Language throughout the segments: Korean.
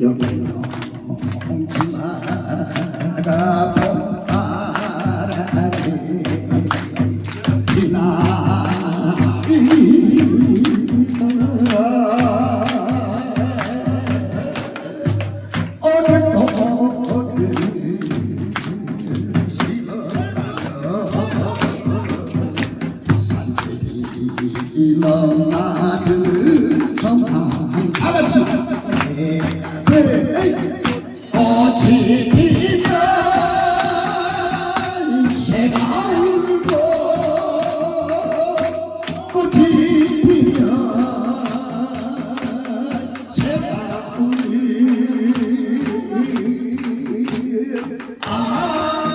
여기는 홍치마가 이놈 같은 성황 다 같이 대대 꽃이 피면 새가 울고 꽃이 피면 새가 울고 아이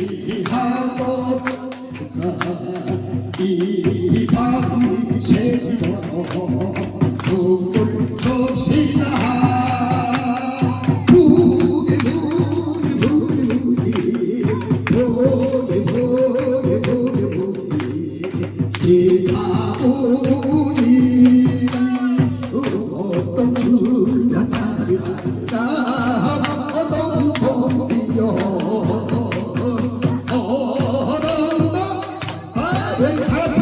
이 밤이 새도록 죽을 줍시다 부기 부기 부기 부기 부기 부기 부기 부기 비가 오니 어떤 주야 다리다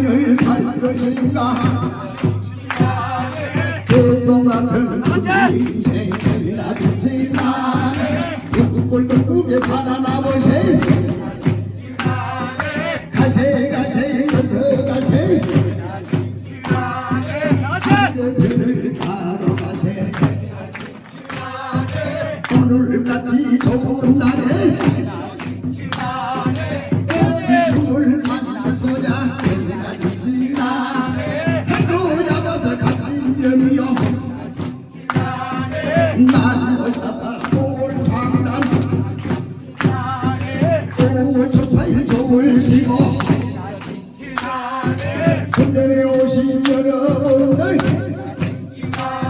년을 살 것인가? 그동안 우리 생이나 듣지만 꿈꿀도 꿈에 살아나보세. 가세 가세 가세. 가세. 오늘같이 좋은 날에 난골상남 좋을 상남 좋을 첫파일 좋을 시고